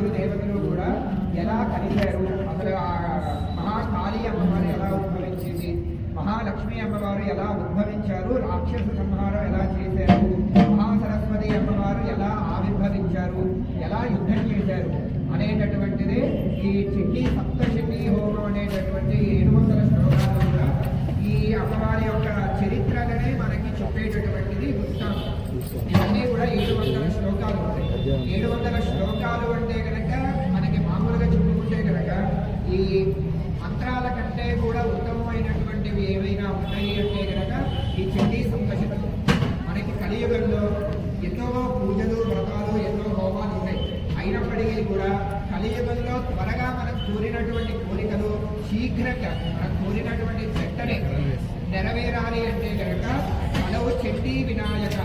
ముగ్గురు దేవతలు కూడా ఎలా కలిశారు? అసలు ఆ మహాకాళి అమ్మవారు ఎలా ఉద్భవించింది? మహాలక్ష్మి అమ్మవారు ఎలా ఉద్భవించారు? రాక్షస సంహారం ఎలా చేశారు? మహాసరస్వతి అమ్మవారు ఎలా ఆవిర్భవించారు? ఎలా యుద్ధం చేశారు? అనేటటువంటిది ఈ చెట్టి సప్తశతి హోమం అనేటటువంటి ఏడు వందల శ్లోకాలు కూడా ఈ అమ్మవారి యొక్క చరిత్రలనే మనకి చెప్పేటటువంటిది వృత్తాంతం. ఇవన్నీ కూడా ఏడు వందల శ్లోకాలు ఉంటాయి. ఏడు వందల శ్లోకాలు అంటే కనుక మనకి మామూలుగా చెప్పుకుంటే కనుక ఈ మంత్రాల కంటే కూడా ఉత్తమమైనటువంటివి ఏవైనా ఉన్నాయి అంటే కనుక ఈ చండీ సంకషితం మనకి కలియుగంలో ఎన్నో పూజలు వ్రతాలు ఎన్నో హోమాలు ఉన్నాయి అయినప్పటికీ కూడా కలియుగంలో త్వరగా మనం కోరినటువంటి కోరికలు శీఘ్రంగా మనం కోరినటువంటి వెంటనే నెరవేరాలి అంటే కనుక కలవు చెండి వినాయక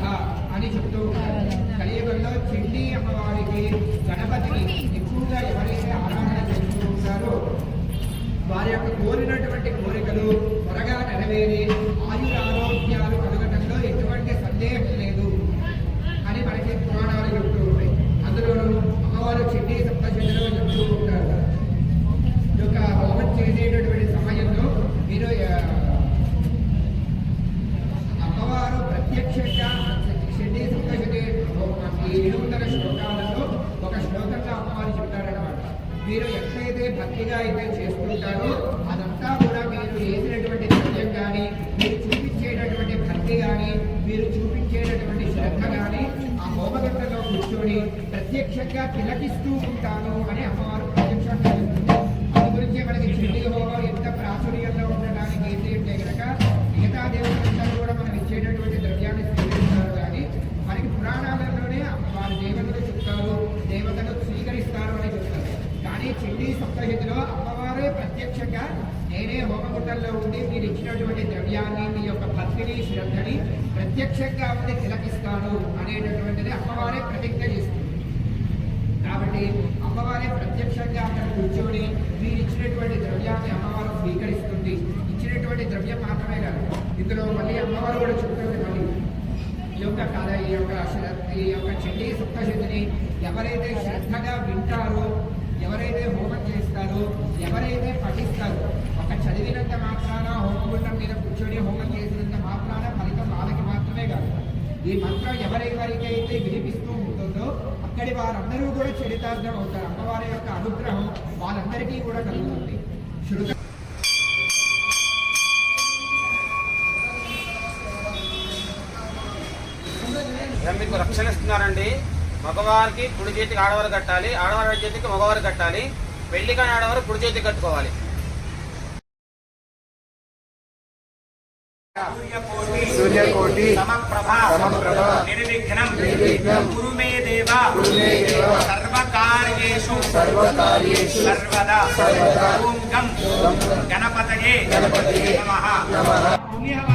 అని చెప్తూ ఉంటారు. కలియుగంలో చెండి అమ్మవారికి గణపతికి ఎక్కువగా ఎవరైతే ఆరాధన చేస్తూ ఉంటారో వారి యొక్క కోరినటువంటి కోరికలు త్వరగా నెరవేరి ఆయుర ఆరోగ్యాలు కలగటంలో ఎటువంటి సందేహం లేదు. అని మనకి పురాణాలు చెప్తూ ఉంటాయి. అందులోనూ అమ్మవారు చెడ్డి సప్తశతిలో చెప్తూ ఉంటారు. యొక్క హోమం చేసేటటువంటి సమయంలో మీరు అమ్మవారు ప్రత్యక్షంగా షెడ్డి సప్తశతి ఏడు వందల శ్లోకాలలో ఒక శ్లోకంగా అమ్మవారు చెప్తారనమాట మీరు భక్తిగా అయితే చేస్తుంటారో. అదంతా కూడా మీరు చేసినటువంటి సత్యం కానీ మీరు చూపించేటటువంటి భక్తి కానీ మీరు చూపించేటటువంటి శ్రద్ధ కానీ ఆ హోమగంటలో కూర్చొని ప్రత్యక్షంగా తిలకిస్తూ ఉంటాను అని అమ్మవారు ప్రత్యక్షంగా చెప్తుంది. గురించి మనకి చెల్లి హోమం ఎంత ప్రాచుర్యంలో ఉండడానికి ఏంటి అంటే కనుక మిగతా దేవతలందరూ కూడా మనం ఇచ్చేటటువంటి ద్రవ్యాన్ని స్వీకరిస్తారు కానీ మనకి పురాణాలలోనే వారి దేవతలు చెప్తారు దేవతలు స్వీకరిస్తారు అని చెప్తారు కానీ చెల్లి సప్తహితిలో అమ్మవారే ప్రత్యక్షంగా నేనే హోమగుండంలో ఉండి మీరు ఇచ్చినటువంటి ద్రవ్యాన్ని మీ యొక్క భక్తిని శ్రద్ధని ప్రత్యక్షంగా ఉండి తిలకిస్తాను అనేటటువంటిది అమ్మవారే ప్రతిజ్ఞ చేస్తుంది. కాబట్టి అమ్మవారే ప్రత్యక్షంగా అక్కడ కూర్చొని మీరు ఇచ్చినటువంటి ద్రవ్యాన్ని అమ్మవారు స్వీకరిస్తుంది. ఇచ్చినటువంటి ద్రవ్యం మాత్రమే కాదు ఇందులో మళ్ళీ అమ్మవారు కూడా చెప్తుంది మళ్ళీ. ఈ యొక్క కళ ఈ యొక్క ఈ యొక్క చెల్లి సప్తశతిని ఎవరైతే శ్రద్ధగా వింటారో ఎవరైతే హోమం చేస్తారో ఎవరైతే పఠిస్తారో ఒక చదివినంత మాత్రాన హోమగుండం మీద కూర్చొని హోమం చేసినంత మాత్రాన ఫలితం వాళ్ళకి మాత్రమే కాదు. ఈ మంత్రం ఎవరెవరికైతే వినిపిస్తూ ఉంటుందో అక్కడి వారందరూ కూడా చరితార్థం అవుతారు. అమ్మవారి యొక్క అనుగ్రహం వాళ్ళందరికీ కూడా కలుగుతుంది. శృత మీకు రక్షణ ఇస్తున్నారండి. మగవారికి కుడి చేతికి ఆడవారు కట్టాలి ఆడవారి చేతికి మగవారు కట్టాలి పెళ్ళి కాని ఆడవారు కుడి చేతికి కట్టుకోవాలి. సూర్యకోటి సమప్రభ సమప్రభ నిర్విఘ్నం నిర్విఘ్నం కురు మే దేవ కురు మే దేవ సర్వకార్యేషు సర్వకార్యేషు సర్వదా సర్వదా ఓం గం గణపతయే గణపతయే నమః. నమః.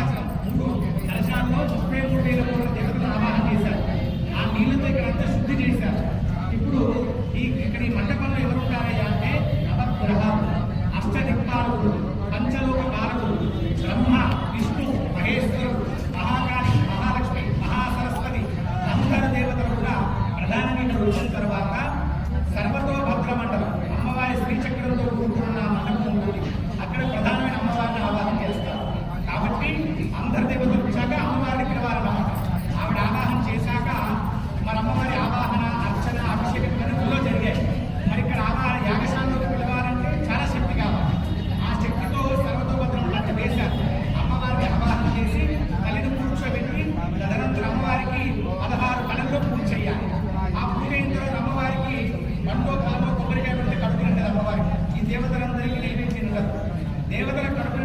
దేవతల కడుపు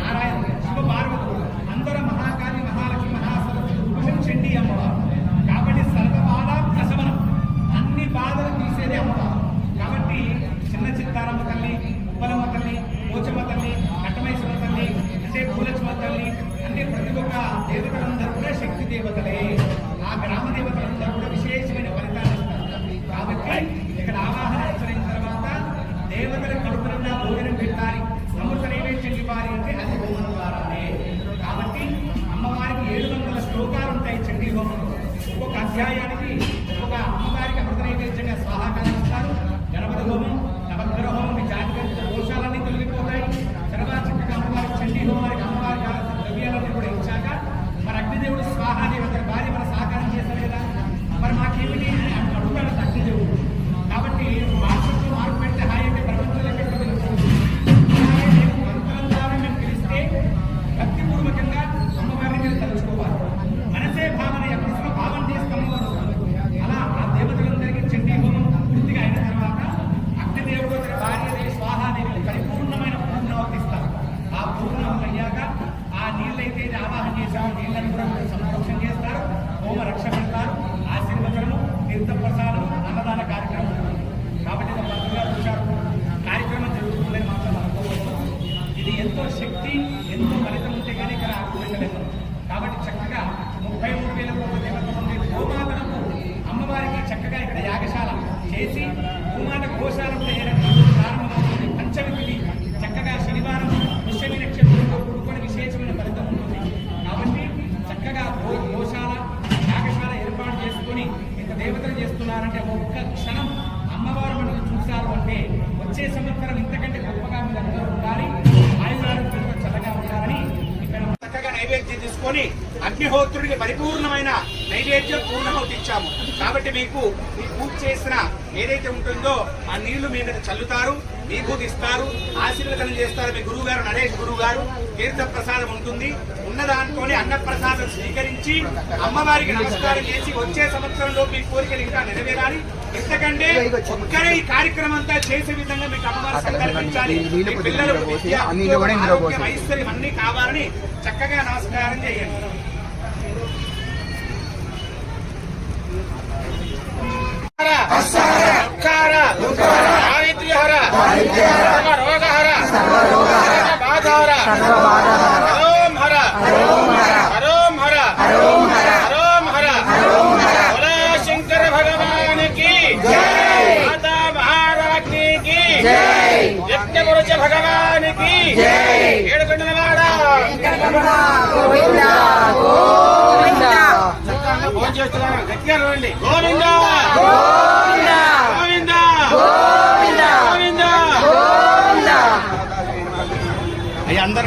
నారాయణ శివ పార్వతులు అందర మహాకాళి మహాలక్ష్మి మహాసరస్వతి పురుషం చెండి అమ్మవారు. కాబట్టి సర్వబాధా ప్రశమనం అన్ని బాధలు తీసేదే అమ్మవారు. కాబట్టి చిన్న చిత్తారమ్మ తల్లి ఉప్పలమ్మ తల్లి పోచమ్మ తల్లి కట్టమేశ్వర తల్లి అంటే పూలక్ష్మ తల్లి దేవతలే. Yeah, yeah. చేసుకొని అగ్నిహోత్రుడికి పరిపూర్ణమైన నైవేద్యం పూర్ణమౌతి కాబట్టి మీకు ఈ పూజ చేసిన ఏదైతే ఉంటుందో ఆ నీళ్ళు మీ మీద చల్లుతారు. మీకు ఇస్తారు ఆశీర్వదనం చేస్తారు మీ గురువు గారు నరేష్ గురువు గారు తీర్థ ప్రసాదం ఉంటుంది. ఉన్న దాంట్లోనే అన్న ప్రసాదం స్వీకరించి అమ్మవారికి నమస్కారం చేసి వచ్చే సంవత్సరంలో మీ కోరికలు ఇంకా నెరవేరాలి. ఎందుకంటే ఒక్కరే ఈ కార్యక్రమం అంతా చేసే విధంగా మీకు అమ్మవారు సంకల్పించాలి మీ పిల్లలకు ఆరోగ్యం, ఐశ్వర్యం అన్ని కావాలని చక్కగా నమస్కారం చేయండి. యజ్ఞపురుష భగవానికి ఏడుకొండల వాడ భోజనం చేస్తున్నాను గట్టిగా గోవింద గోవింద గోవింద అయ్యా అందరూ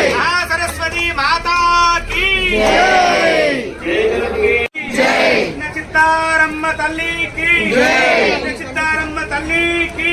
చిత్తారమ్మ తల్లికి చిత్తారమ్మ తల్లికి